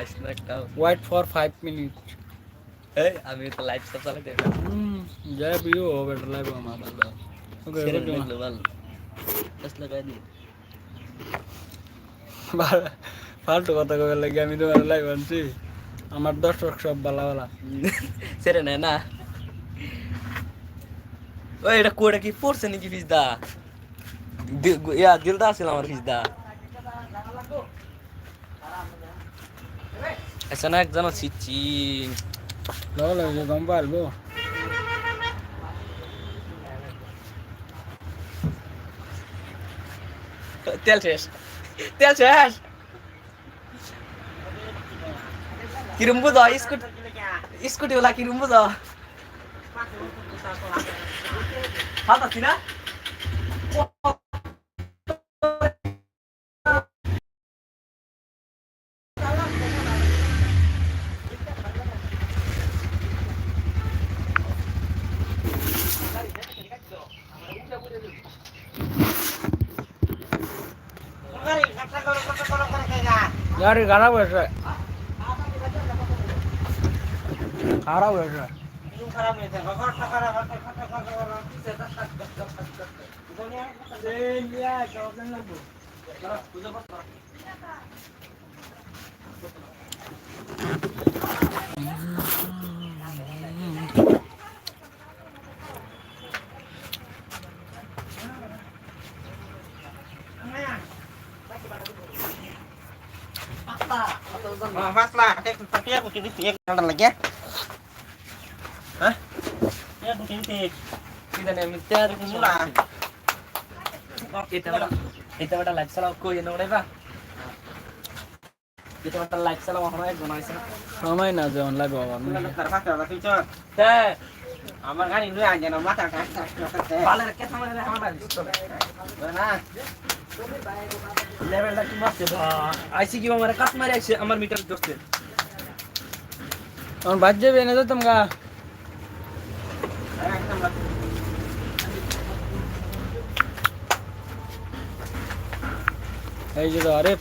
আসলে একটা wait for five minute এই আমি তো লাইভ সব চালাই দেব জয় বিও বেটার লাইভ আমার ওকে সেরে দিল ভালো বাস লাগাই দি ফালতু কথা কবে লাগে আমি তোমার লাইভ আনছি আমার দর্শক সব বালা বালা সেরে নে না ওই এটা কোড়া কি পড়ছে নাকি ফিজদা ইয়া দিলদা আছিল আমার ফিজদা এসে না একজন ছিচ্ছি লগে লগে যে গম পারব তেল শেষ তেল শেষ কিরম বুঝো স্কুটি স্কুটি ওলা কিরম বুঝো হাত আছি না গাড়ি খারাপ হয়েছে। খারাপ হয়েছে। খারাপ হয়েছে aku வாசலா பேர் குட்டி பேர் நடந்தலக்கே பேர் குட்டி ಇದನ್ನೇ ಮಿತ್ಯಾರು ಕುಂಗುಳ ಇತವಡ ಇತವಡ ಲಕ್ಷಲ ಒಕ್ಕು ಏನು ನೋಡಿದ ಇತವಡ ಲಕ್ಷಲ ಹೊರಗೆ ಗುಣಾಯಿಸನ ಸಮಯ ನಾ ಜವನ್ ಲಗವ ತೆ lain guna iseng সময় না যেমন লাগবে আবার Terpaksa tapi cok. teh Amar kan ini aja nama tak tak tak. পালে রেখে থামালে রে আমার বাড়ি? লেভেলটা কি মারছে আইসি কি আমার কাট মারি আইছে আমার মিটার ধরছে আমার বাদ যাবে এনে যেতাম গা এই যে আরে.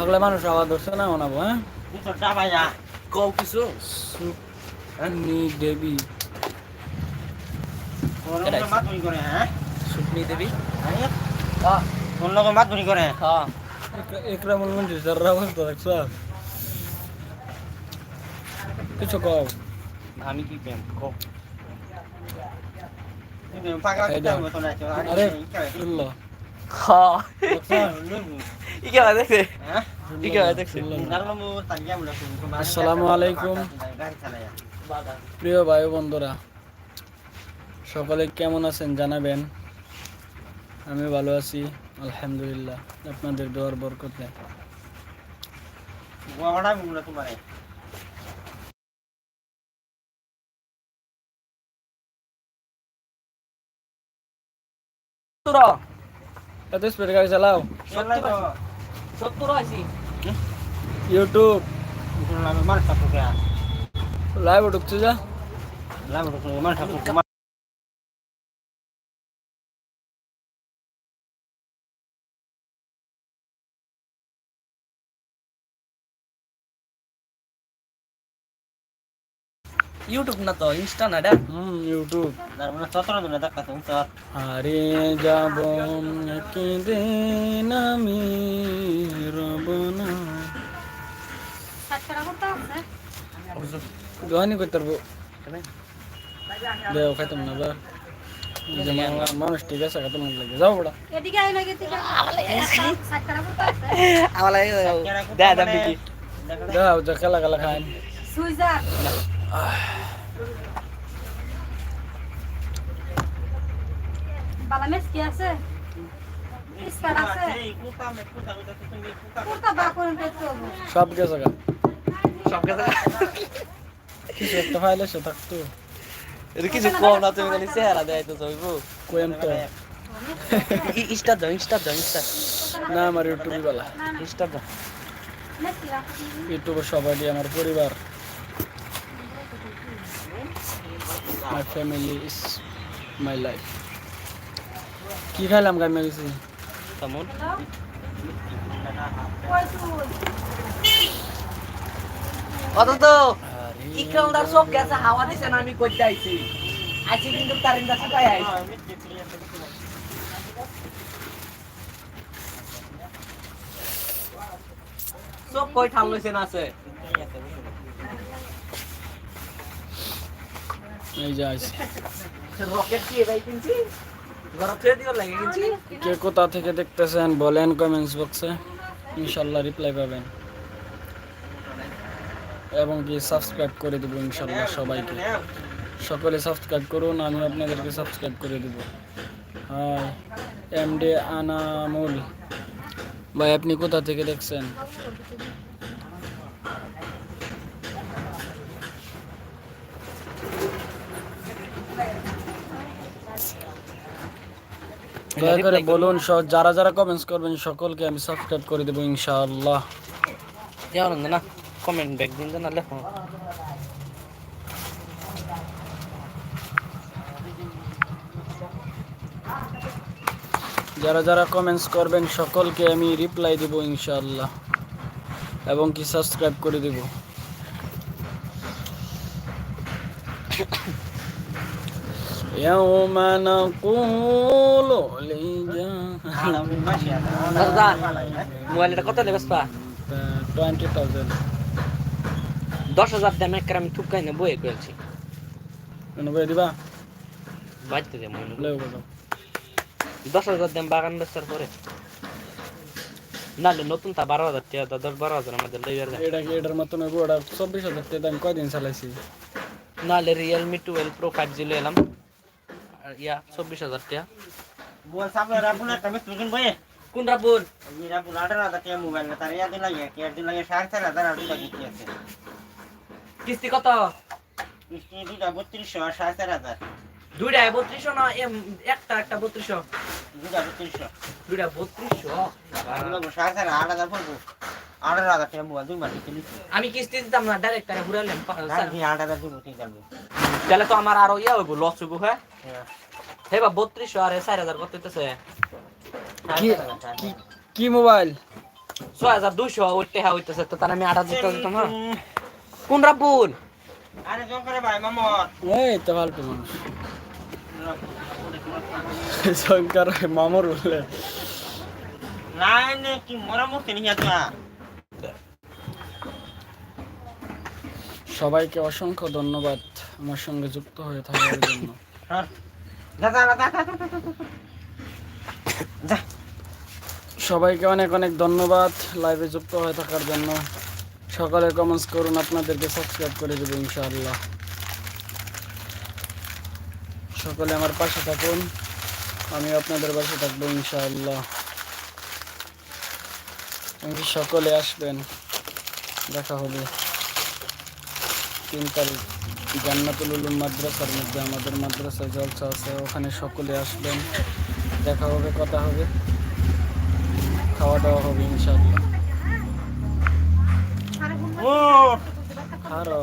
আগলে মানুষ আবার ধরছে না ওনাবো হ্যাঁ? কও কিছু সুনি দেবী Orang orang mat buni করে? সুটনি দেবী Ayo. কোন লোক মাত বনি করে হ্যাঁ একরামুল মঞ্জুর যারা অবস্থা দেখছ কিছু কও আমি কি পেন কও ini pakai Ayo kita dah. betul aja আরে শুনলো দেখছ ইকে ভাই দেখছে Hah? ইকে ভাই দেখছে শুনলো না। Ntar mau tanya mulai kemarin. আসসালামু আলাইকুম। প্রিয় ভাই বন্ধুরা সকলে কেমন আছেন জানাবেন? আমি ভালো আছি আলহামদুলিল্লাহ। আপনাদের দোয়ার বরকতে এত স্পিড গাড়ি চালাও। সত্তর ইউটিউব। Itu লাইভ ঢুকছে যা itu mana satu kemarin. YouTube না তো ইনস্টা না রে হুম YouTube Ntar mana satu tuh udah dekat tuh. হারিয়ে যাব একদিন আমি রব না দোহানি করতে পারব দেও খাইতাম না বা যে মানুষ ঠিক আছে খাইতাম না লাগে যাও বড়া এদিকে আয় না এদিকে আমার দে দাম যা খেলা খেলা খাই সুইজা বালামেস কি আছে ইস্কার আছে কোনটা বা কোন পেতো সব গেছে গা সব গেছে কিছু একটা ফাইল এসে থাকতো এটা কিছু কম না তুমি খালি চেহারা দেয় তো চলবো কোয়েম তো ইনস্টা দাও ইনস্টা দাও ইনস্টা না আমার ইউটিউব বেলা। ইনস্টা দাও। মেসি ইউটিউবে সবাই আমার পরিবার। My family is my life কি খাইলাম গামে গেছি কেমন Hah? অত ইকরামদার সব গেছে হাওয়া দিছে না আমি করতে আইছি। আইছি কিন্তু তার ইন্দা শুকাই আইছি। সব কই ঠাল লইছে না আছে? এই যে আইছে। রকেট কি ভাই কিনছি? ঘরে ফেলে দিও লাগে কিনছি? কে কোথা থেকে দেখতেছেন বলেন কমেন্টস বক্সে ইনশাল্লাহ রিপ্লাই পাবেন। এবং কি সাবস্ক্রাইব করে দেবো ইনশাল্লাহ সবাইকে। সকলে সাবস্ক্রাইব করুন, আমি আপনাদেরকে সাবস্ক্রাইব করে দেবো। হাই এম ডে আনামুল ভাই, আপনি কোথা থেকে দেখছেন? দয়া করে বলুন যারা যারা কমেন্টস করবেন, সকলকে আমি সাবস্ক্রাইব করে দেবো ইনশাআল্লাহ না? কমেন্ট ব্যাক দিন না লেখো যারা যারা কমেন্টস করবেন সকলকে আমি রিপ্লাই দেবো ইনশাআল্লাহ এবং কি সাবস্ক্রাইব করে দেব يوم نقول দাদা মোবাইলটা কত দেবে পা টোয়েন্টি থাউজেন্ড দশ হাজার দামে একটা আমি ঠুকাই না বইয়ে করেছি। বই দিবা? বাজতে দে মনে দশ হাজার দাম বাগান বেচার পরে। নাহলে নতুন তা বারো হাজার টাকা তা দশ বারো হাজার আমাদের লইবার দেয় এটা কি এটার মতন হইবো? ওটা চব্বিশ হাজার টাকা আমি কয়দিন চালাইছি? নাহলে Realme twelve Pro five G লই এলাম। আর ইয়া চব্বিশ হাজার টাকা। বুয়া সামনে রাবুল একটা মিস্ত্রি কিনবো এ কোন রাবুল? এই রাবুল আঠারো হাজার টাকা মোবাইল না তার ইয়া দিন লাগে কি দিন লাগে সাড়ে চার হাজার দুটা কিস্তি আছে কিস্তি কত? কিস্তি দুটা বত্রিশশো আর সাড়ে চার হাজার। দুইটা বত্রিশশো না এম- একটা একটা বত্রিশশো? দুটা বত্রিশশো। দুইটা বত্রিশশো? সাড়ে চার আট হাজার পড়ব আঠারো হাজার টাকা মোবাইল দুই মাস আমি কিস্তি দিতাম না ডাইরেক্ট তারা আট হাজার দিব যাব তাহলে তো আমার আরও ইয়া হইব লস হইব হ্যাঁ? হে বা বত্রিশশো আর চার হাজার কত হইতেছে কি মোবাইল? ছয় হাজার দুইশো ওই টেহা হইতেছে তো তার আমি আট হাজার টাকা দিতাম না কোন রাবুল আরে জন করে ভাই মামর এই তো ফালতু মানুষ। শঙ্কর মামর বলে। সবাইকে অসংখ্য ধন্যবাদ আমার সঙ্গে যুক্ত হয়ে থাকার জন্য। সবাইকে অনেক অনেক ধন্যবাদ লাইভে যুক্ত হয়ে থাকার জন্য। সকালে কমেন্টস করুন, আপনাদেরকে সাবস্ক্রাইব করে দেবো ইনশাআল্লাহ। সকলে আমার পাশে থাকুন আমি আপনাদের পাশে থাকব ইনশাআল্লাহ। সকলে আসবেন, দেখা হবে। তিন তারিখ, জান্নাতুল উলুম মাদ্রাসার মধ্যে আমাদের মাদ্রাসায় জলসা আছে, ওখানে সকলে আসবেন, দেখা হবে, কথা হবে। খাওয়া দাওয়া হবে ইনশাআল্লাহ। ও আরও